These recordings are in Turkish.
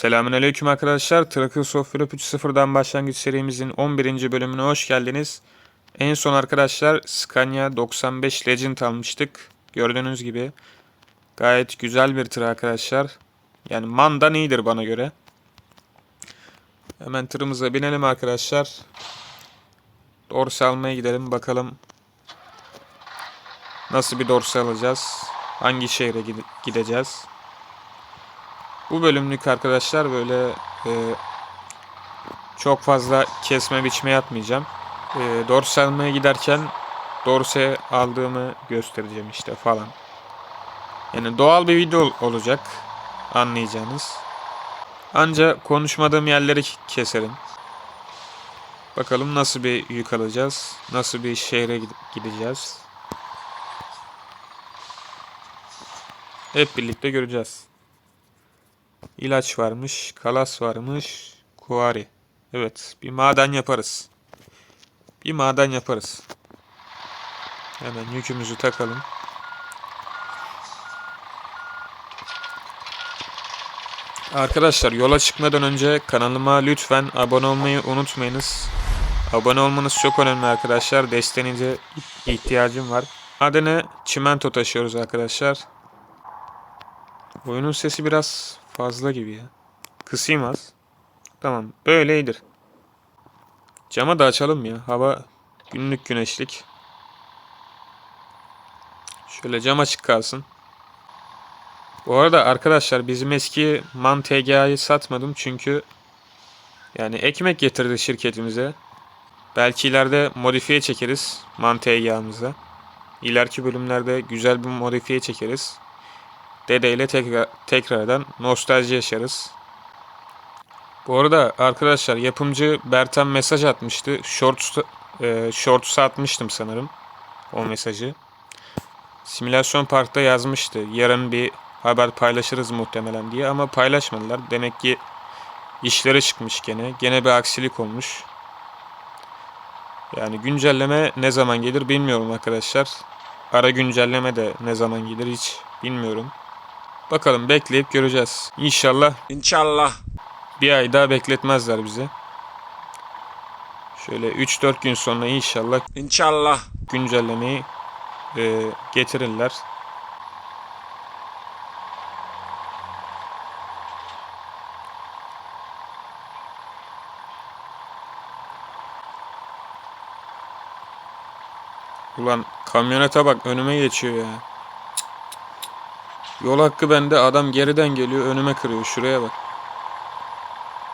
Selamünaleyküm arkadaşlar. Tracker Software 3.0'dan başlangıç serimizin 11. bölümüne hoş geldiniz. En son arkadaşlar Scania 95 Legend almıştık. Gördüğünüz gibi gayet güzel bir tır arkadaşlar. Yani Mandan iyidir bana göre. Hemen tırımıza binelim arkadaşlar. Dorse almaya gidelim bakalım. Nasıl bir dorse alacağız? Hangi şehre gide- gideceğiz? Bu bölümlük arkadaşlar böyle e, çok fazla kesme biçme yapmayacağım. E, dorse almaya giderken dorse aldığımı göstereceğim işte falan. Yani doğal bir video olacak anlayacağınız. Ancak konuşmadığım yerleri keserim. Bakalım nasıl bir yük alacağız. Nasıl bir şehre gid- gideceğiz. Hep birlikte göreceğiz. İlaç varmış, kalas varmış, kuvari. Evet, bir maden yaparız. Bir maden yaparız. Hemen yükümüzü takalım. Arkadaşlar yola çıkmadan önce kanalıma lütfen abone olmayı unutmayınız. Abone olmanız çok önemli arkadaşlar. Desteğinize ihtiyacım var. Madene çimento taşıyoruz arkadaşlar. Oyunun sesi biraz fazla gibi ya. Kısayım az. Tamam. Böyleydir. Cama da açalım ya. Hava günlük güneşlik. Şöyle cam açık kalsın. Bu arada arkadaşlar bizim eski MAN TGA'yı satmadım çünkü yani ekmek getirdi şirketimize. Belki ileride modifiye çekeriz MAN TGA'mıza. İleriki bölümlerde güzel bir modifiye çekeriz. Dede ile tekrar, tekrardan nostalji yaşarız. Bu arada arkadaşlar yapımcı Bertan mesaj atmıştı. Shorts, e, Shorts'a atmıştım sanırım o mesajı. Simülasyon Park'ta yazmıştı. Yarın bir haber paylaşırız muhtemelen diye ama paylaşmadılar. Demek ki işleri çıkmış gene. Gene bir aksilik olmuş. Yani güncelleme ne zaman gelir bilmiyorum arkadaşlar. Ara güncelleme de ne zaman gelir hiç bilmiyorum. Bakalım bekleyip göreceğiz. İnşallah İnşallah. bir ay daha bekletmezler bizi. Şöyle 3-4 gün sonra inşallah İnşallah. güncellemeyi e, getirirler. Ulan kamyonete bak önüme geçiyor ya. Yol hakkı bende adam geriden geliyor önüme kırıyor şuraya bak.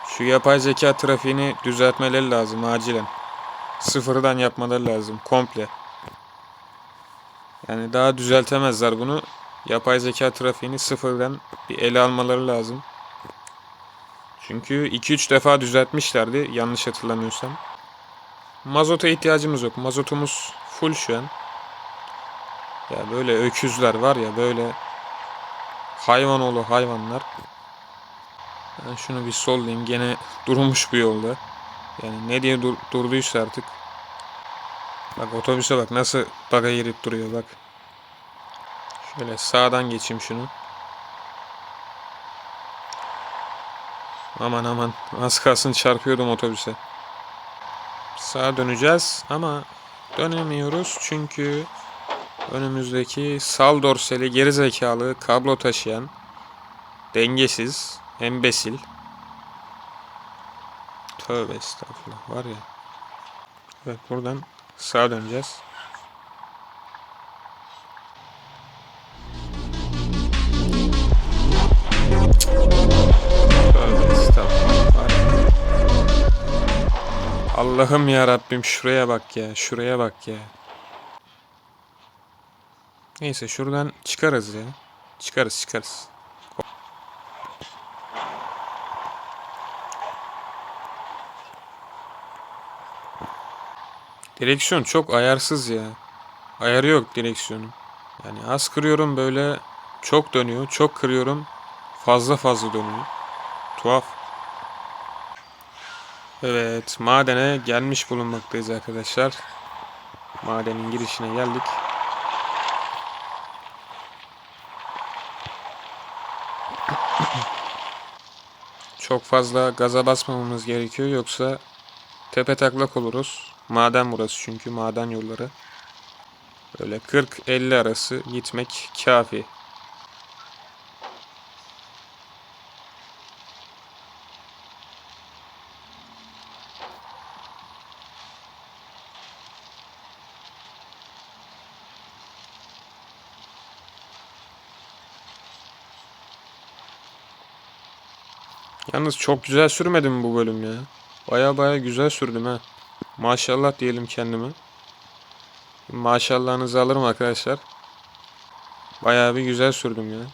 Şu yapay zeka trafiğini düzeltmeleri lazım acilen. Sıfırdan yapmaları lazım komple. Yani daha düzeltemezler bunu. Yapay zeka trafiğini sıfırdan bir ele almaları lazım. Çünkü 2-3 defa düzeltmişlerdi yanlış hatırlamıyorsam. Mazota ihtiyacımız yok. Mazotumuz full şu an. Ya böyle öküzler var ya böyle hayvan oğlu hayvanlar. Ben şunu bir sollayayım. Gene durmuş bu yolda. Yani ne diye dur- durduysa artık. Bak otobüse bak nasıl baga girip duruyor bak. Şöyle sağdan geçeyim şunu. Aman aman az kalsın çarpıyordum otobüse. Sağa döneceğiz ama dönemiyoruz çünkü önümüzdeki sal dorseli geri zekalı kablo taşıyan dengesiz embesil Tövbe estağfurullah var ya. Evet buradan sağa döneceğiz. Allah'ım ya Rabbim şuraya bak ya. Şuraya bak ya. Neyse şuradan çıkarız ya. Çıkarız çıkarız. Direksiyon çok ayarsız ya. Ayarı yok direksiyonun. Yani az kırıyorum böyle çok dönüyor. Çok kırıyorum fazla fazla dönüyor. Tuhaf. Evet madene gelmiş bulunmaktayız arkadaşlar. Madenin girişine geldik. Çok fazla gaza basmamamız gerekiyor yoksa tepe taklak oluruz. Maden burası çünkü maden yolları. Böyle 40-50 arası gitmek kafi. Yalnız çok güzel sürmedim bu bölüm ya. Baya baya güzel sürdüm ha. Maşallah diyelim kendime. Maşallahınızı alırım arkadaşlar. Bayağı bir güzel sürdüm ya.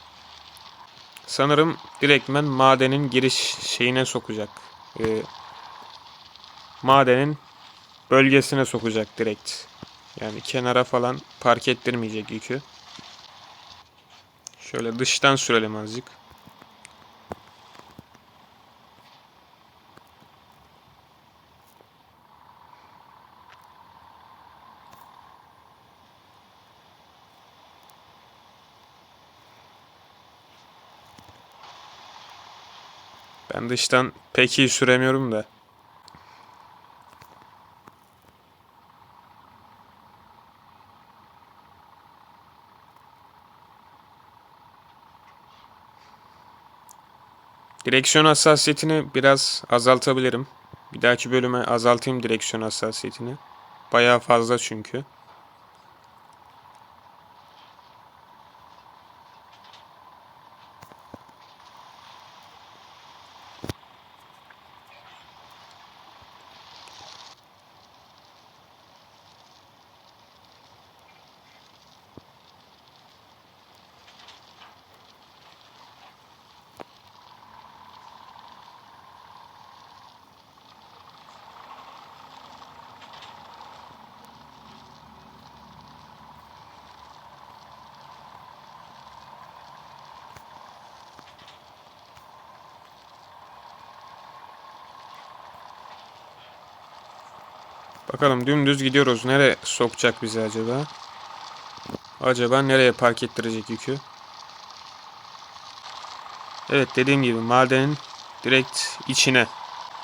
Sanırım direktmen madenin giriş şeyine sokacak. Ee, madenin bölgesine sokacak direkt. Yani kenara falan park ettirmeyecek yükü. Şöyle dıştan sürelim azıcık. Ben dıştan pek iyi süremiyorum da. Direksiyon hassasiyetini biraz azaltabilirim. Bir dahaki bölüme azaltayım direksiyon hassasiyetini. Bayağı fazla çünkü. Bakalım dümdüz gidiyoruz. Nereye sokacak bizi acaba? Acaba nereye park ettirecek yükü? Evet dediğim gibi madenin direkt içine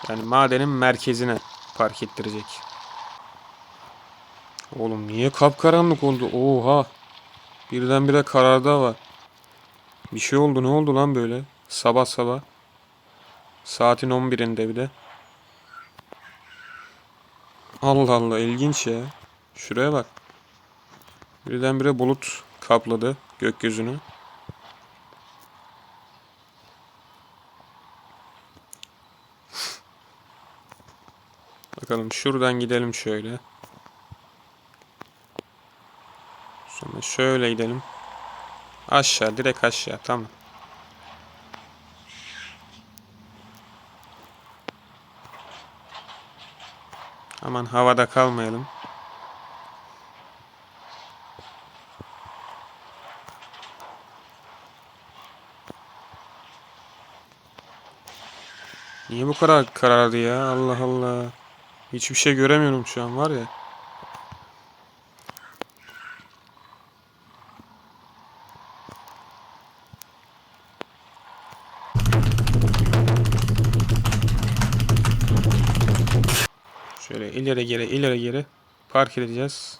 yani madenin merkezine park ettirecek. Oğlum niye kapkaranlık oldu? Oha. Birdenbire karardı hava. Bir şey oldu ne oldu lan böyle? Sabah sabah. Saatin 11'inde bir de. Allah Allah ilginç ya. Şuraya bak. Birdenbire bulut kapladı gökyüzünü. Bakalım şuradan gidelim şöyle. Sonra şöyle gidelim. Aşağı direkt aşağı tamam. Aman havada kalmayalım. Niye bu kadar karardı ya? Allah Allah. Hiçbir şey göremiyorum şu an var ya. Şöyle ileri geri ileri geri park edeceğiz.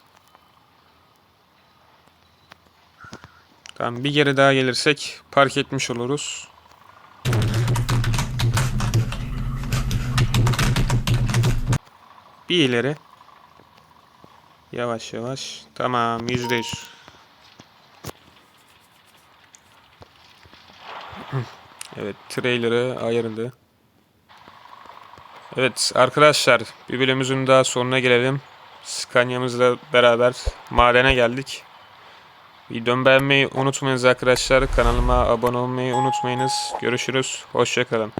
Tamam bir geri daha gelirsek park etmiş oluruz. Bir ileri. Yavaş yavaş. Tamam yüzde yüz. Evet trailer'ı ayırdı. Evet arkadaşlar bir bölümümüzün daha sonuna gelelim. Scania'mızla beraber madene geldik. Videomu beğenmeyi unutmayınız arkadaşlar. Kanalıma abone olmayı unutmayınız. Görüşürüz. Hoşçakalın.